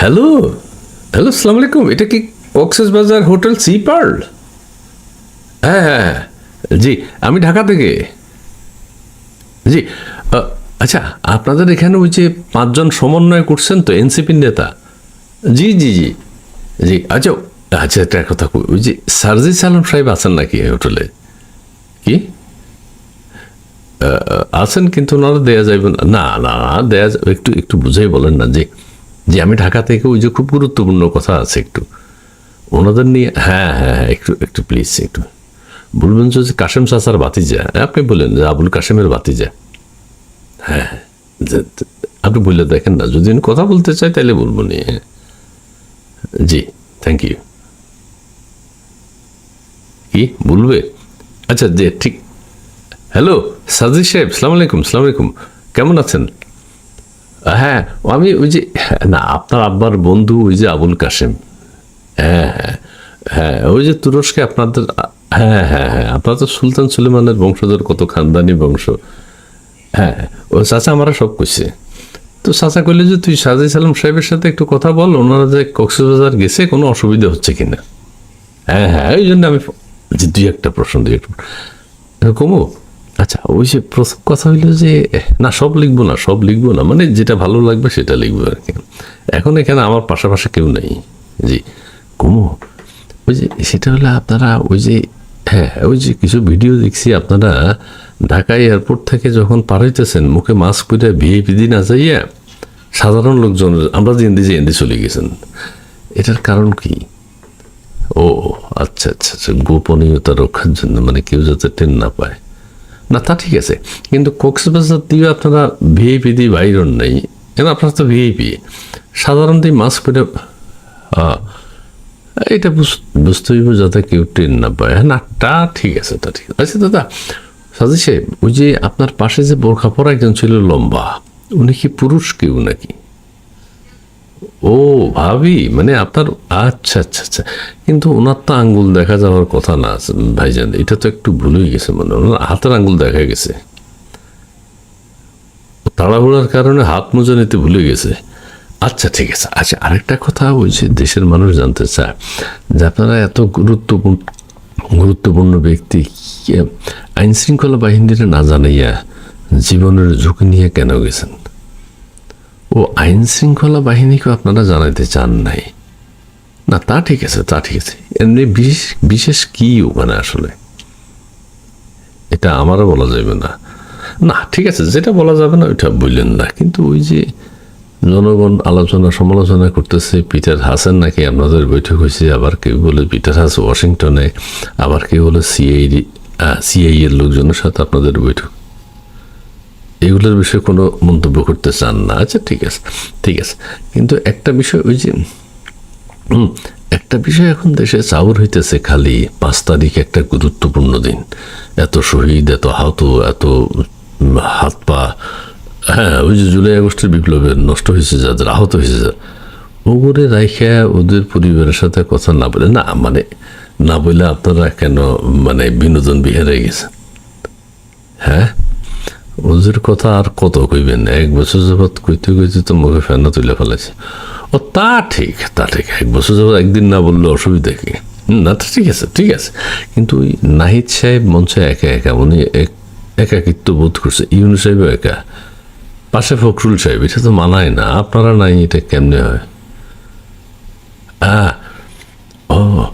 Hello hello সালাম আলাইকুম এটা কি কক্সেস বাজার হোটেল সি পার্ল হ্যাঁ হ্যাঁ। জি, আমি ঢাকা থেকে। জি আচ্ছা আপনাদের এখানে ওই যে পাঁচজন সমন্বয় করছেন তো এনসিপির নেতা। জি জি জি। জি আচ্ছা আচ্ছা একটা কথা ওই যে সার্জি সালাম সাহেব আছেন নাকি হোটেলে? কি? আছেন, কিন্তু ওনারা দেয়া যাবে না। না দেয়া একটু একটু বুঝাই বলেন না যে যে আমি ঢাকা থেকে ওই যে খুব গুরুত্বপূর্ণ কথা আছে একটু। ওনাদের নিয়ে হ্যাঁ হ্যাঁ হ্যাঁ একটু একটু প্লিজ একটু। বলবেন যে কাশেম চাচার বাতিজা আপনি বললেন যে আবুল কাশেমের বাতিজা হ্যাঁ আপনি বললে দেখেন না। যদি আমি কথা বলতে চাই তাহলে বলব নি। জি থ্যাংক ইউ কি, বলবে? আচ্ছা যে, ঠিক। হ্যালো সাজি সাহেব, সালাম আলাইকুম সালাম আলাইকুম। কেমন আছেন? হ্যাঁ আমি ওই যে, না, আপনার আব্বার বন্ধু ওই যে আবুল কাশেম। হ্যাঁ হ্যাঁ হ্যাঁ ওই যে তুরস্কে আপনাদের হ্যাঁ হ্যাঁ হ্যাঁ আপনার তো সুলতান সুলেমানের বংশধর, কত খানদানি বংশ। হ্যাঁ ও চাচা আমরা সব কইছে। তো চাচা কইলে যে তুই সাজি সালাম সাহেবের সাথে একটু কথা বল, ওনারা যে কক্সবাজার গেছে, কোনো অসুবিধা হচ্ছে কিনা? হ্যাঁ হ্যাঁ ওই জন্য আমি যে দুই একটা প্রশ্ন, দুই একটা কমো আচ্ছা ওই যে প্রথম কথা হইল যে, না, সব লিখব না, সব লিখব না মানে যেটা ভালো লাগবে সেটা লিখব আর কি। এখন এখানে আমার পাশাপাশি কেউ নেই। জি, কমো, ওই যে সেটা হলো আপনারা ওই যে হ্যাঁ ওই যে কিছু ভিডিও দেখছি আপনারা, ঢাকা এয়ারপোর্ট থেকে যখন পার হইতেছেন, মুখে মাস্ক পরে ভিআইপি দিন না যাইয়া সাধারণ লোকজন, আমরা যে এন্দি যে এন্দি চলে গেছেন, এটার কারণ কি? ও আচ্ছা আচ্ছা আচ্ছা গোপনীয়তা রক্ষার জন্য মানে কেউ যাতে টেন না পায়। না, তা ঠিক আছে। কিন্তু কক্সবাজার দিয়ে আপনারা ভিআইপি দিয়ে বাইরন নেই। কেন? আপনারা তো ভিআইপি সাধারণ দিয়ে মাস্ক পরে এটা বুঝ- বুঝতে হইব যাতে কেউ ট্রেন না পায়। হ্যাঁ না, তা ঠিক আছে, তা ঠিক। আছে আচ্ছা দাদা সাজি সাহেব, ওই যে আপনার পাশে যে বোরখা পরা একজন ছিল লম্বা, উনি কি পুরুষ কেউ নাকি? ও, ভাবি মানে আপনার আচ্ছা আচ্ছা আচ্ছা। কিন্তু ওনার তো আঙ্গুল দেখা যাওয়ার কথা না, ভাইজান। এটা তো একটু ভুল হয়ে গেছে মানে ওনার হাতের আঙ্গুল দেখা গেছে। তাড়াহুড়ার কারণে হাত মোজা নিতে ভুলে গেছে। আচ্ছা ঠিক আছে। আচ্ছা আরেকটা কথা ওই যে দেশের মানুষ জানতে চায় যে আপনারা এত গুরুত্বপূর্ণ গুরুত্বপূর্ণ ব্যক্তি আইন শৃঙ্খলা বাহিনীর না জানাইয়া জীবনের ঝুঁকি নিয়ে কেন গেছেন? ও আইন শৃঙ্খলা বাহিনীকে আপনারা জানাইতে চান নাই। না, তা ঠিক আছে, তা ঠিক আছে। এমনি বিশেষ বিশেষ কি ওখানে আসলে? এটা আমারও বলা যাবে না। না, ঠিক আছে, যেটা বলা যাবে না ওইটা বললেন না। কিন্তু ওই যে জনগণ আলোচনা সমালোচনা করতেছে, পিটার হাসেন নাকি আপনাদের বৈঠক হয়েছে, আবার কেউ বলে পিটার হাস ওয়াশিংটনে, আবার কেউ বলে সিআইডি সিআই এর লোকজনের সাথে আপনাদের বৈঠক এগুলোর বিষয়ে কোনো মন্তব্য করতে চান না। আচ্ছা ঠিক আছে ঠিক আছে। কিন্তু একটা বিষয় ওই যে একটা বিষয় এখন দেশে চাউর হইতেছে খালি পাঁচ তারিখ একটা গুরুত্বপূর্ণ দিন। এত শহীদ, এত আহত, এত হাত পা হ্যাঁ ওই যে জুলাই আগস্টের বিপ্লবে নষ্ট হয়েছে যাদের, আহত হয়েছে যাদের। ওগুলো রাইখা ওদের পরিবারের সাথে কথা না বলে, না মানে না বলে আপনারা কেন মানে বিনোদন বিহারে গেছেন? হ্যাঁ? ওদের কথা আর কত কইবেন এক বছর যাবৎ কইতে কইতে তো মুখে ফেনা তুলে ফেলেছে ও তা ঠিক তা ঠিক। এক বছর যাবৎ একদিন না বললে অসুবিধা কি? না তো ঠিক আছে ঠিক আছে। কিন্তু ওই নাহিদ সাহেব মঞ্চে একা একা উনি এক- একাকিত্ব বোধ করছে। ইউনু সাহেবও একা। পাশে ফখরুল সাহেব এটা তো মানায় না। আপনারা নাই এটা কেমনে হয়? আহ, ও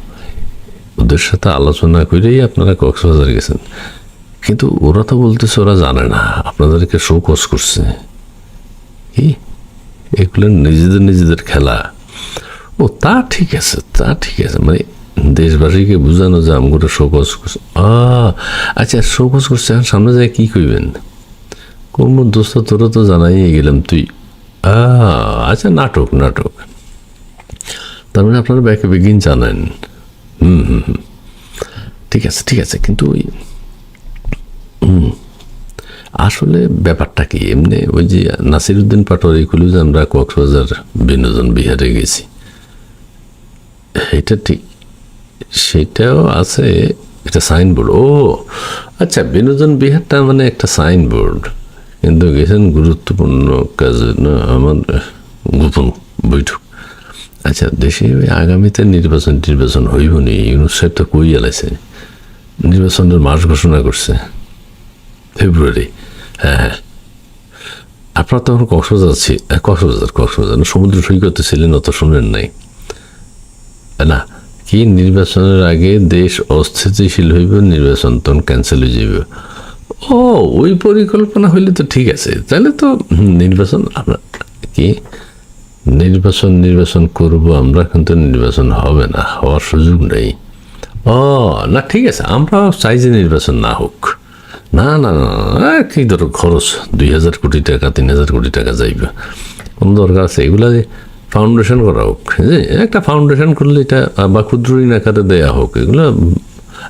ওদের সাথে আলোচনা করেই আপনারা কক্সবাজার গেছেন। কিন্তু ওরা তো বলতেছে ওরা জানে না, আপনাদেরকে শোকস করছে। কি? এগুলো নিজেদের নিজেদের খেলা। ও, তা ঠিক আছে, তা ঠিক আছে। মানে দেশবাসীকে বোঝানো যে আমগুলো শোকস করছে। আচ্ছা শোকস করছে। এখন সামনে যায় কী কইবেন? কোন দোস্ত, তোরা তো জানাই গেলাম তুই। আচ্ছা নাটক নাটক। তার মানে আপনারা ব্যাকে বেগিন জানেন। হুম হুম হুম। ঠিক আছে ঠিক আছে। কিন্তু ওই আসলে ব্যাপারটা কি? এমনি ওই যে নাসিরুদ্দিন পাটোয়ারি যে আমরা কক্সবাজার বিনোদন বিহারে গেছি। এটা ঠিক, সেটাও আছে, একটা সাইনবোর্ড। ও আচ্ছা বিনোদন বিহারটা মানে একটা সাইনবোর্ড, কিন্তু গেছেন গুরুত্বপূর্ণ কাজে, না, আমার গোপন বৈঠক। আচ্ছা দেশে আগামীতে নির্বাচন নির্বাচন হইব নি, ইউনুস সাহেব তো কই এলাইছে নির্বাচনের মাস ঘোষণা করছে, ফেব্রুয়ারি। হ্যাঁ। হ্যাঁ আপনারা তখন কক্সবাজার আছি কক্সবাজার কক্সবাজার। সমুদ্র সৈকতে ছিলেন অত শুনেন নাই। না, কি নির্বাচনের আগে দেশ অস্থিতিশীল হইব, নির্বাচন তখন ক্যান্সেল হয়ে যাবে ও, ওই পরিকল্পনা হইলে তো ঠিক আছে। তাহলে তো নির্বাচন আমরা কি? নির্বাচন নির্বাচন করব আমরা, কিন্তু নির্বাচন হবে না, হওয়ার সুযোগ নেই। ও, না, ঠিক আছে। আমরা চাই যে নির্বাচন না হোক। না না না কি ধরো খরচ? দুই হাজার কোটি টাকা তিন হাজার কোটি টাকা যাইবে। কোন দরকার আছে? এগুলা ফাউন্ডেশন করা হোক যে একটা ফাউন্ডেশন করলে এটা বা ক্ষুদ্র ঋণ আকারে দেয়া হোক এগুলো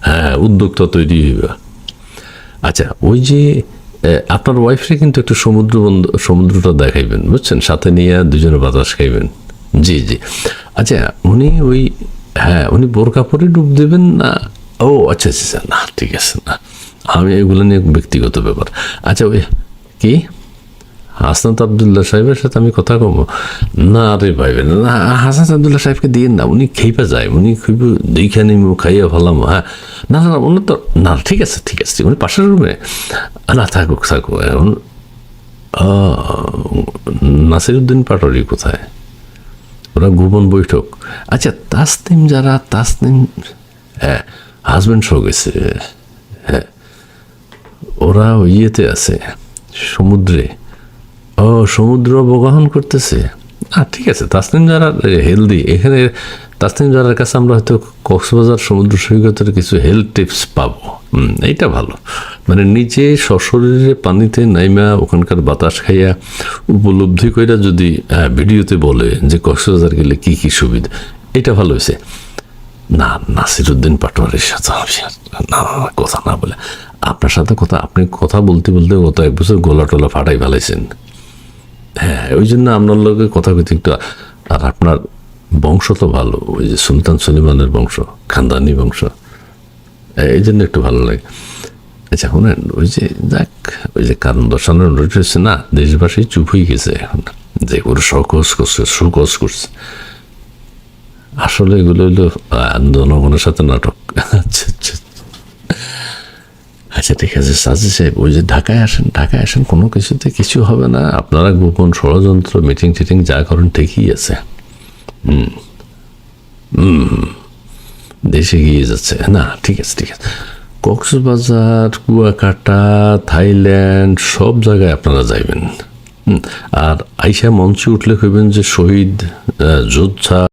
হ্যাঁ উদ্যোক্তা তৈরি হইবে। আচ্ছা ওই যে আপনার ওয়াইফরে কিন্তু একটু সমুদ্র সমুদ্রটা দেখাইবেন বুঝছেন? সাথে নিয়ে দুজনে বাতাস খাইবেন। জি জি। আচ্ছা উনি ওই হ্যাঁ উনি বোরকা পরে ডুব দেবেন না? ও আচ্ছা আচ্ছা আচ্ছা, না ঠিক আছে না। আমি এগুলো নিয়ে ব্যক্তিগত ব্যাপার। আচ্ছা ওই কি? হাসনাত আবদুল্লাহ সাহেবের সাথে আমি কথা কমো না রে ভাই, না হাসনাত আবদুল্লাহ সাহেবকে দিয়ে না, উনি খেইপা যায়, উনি খুব দেখে নিমু খাইয়া ভালাম হ্যাঁ। না না উনি তো, না, ঠিক আছে ঠিক আছে, উনি পাশের রুমে। না, থাকুক থাকুক এখন নাসিরুদ্দিন পাটোয়ারি কোথায়? ওরা গোপন বৈঠক। আচ্ছা তাসনিম যারা, তাসনিম হ্যাঁ হাজব্যান্ড শো গেছে হ্যাঁ। ওরা ইয়েতে আছে, সমুদ্রে। ও, সমুদ্র অবগাহন করতেছে। আহ, ঠিক আছে, তাসনিম যারা হেলদি এখানে তাসনিম যারার কাছে আমরা হয়তো কক্সবাজার সমুদ্র সৈকতের কিছু হেলথ টিপস পাবো। এইটা ভালো। মানে নিজে সশরীরে পানিতে নাইমা, ওখানকার বাতাস খাইয়া উপলব্ধি কইরা যদি ভিডিওতে বলে যে কক্সবাজার গেলে কি কি সুবিধা, এটা ভালো হয়েছে না, নাসিরুদ্দিন পাটোয়ারির সাথে না কথা না বলে। আপনার সাথে কথা, আপনি কথা বলতে বলতে গত এক বছর গোলা টোলা ফাটাই ফেলাইছেন। হ্যাঁ ওই জন্য আপনার লোকে কথা কইতে একটু, আর আপনার বংশ তো ভালো, ওই যে সুলতান সুলিমানের বংশ, খানদানি বংশ। এই জন্য একটু ভালো লাগে। আচ্ছা শুনেন, ওই যে যাক, ওই যে কারণ দর্শানোর রয়েছে না, দেশবাসী চুপ হয়ে গেছে এখন, যে ওর সকস করছে সুকস করছে। আসলে এগুলো হইল জনগণের সাথে নাটক। আচ্ছা আচ্ছা। আচ্ছা ঠিক আছে সাজি সাহেব, ওই যে ঢাকায় আসেন ঢাকায় আসেন, কোনো কিছুতে কিছু হবে না। আপনারা গোপন ষড়যন্ত্র মিটিং টিটিং যা করেন ঠিকই আছে। হুম। দেশে গিয়ে যাচ্ছে। না, ঠিক আছে ঠিক আছে। কক্সবাজার, কুয়াকাটা, থাইল্যান্ড, সব জায়গায় আপনারা যাইবেন। আর আইসা মঞ্চে উঠলে কইবেন যে শহীদ যোদ্ধা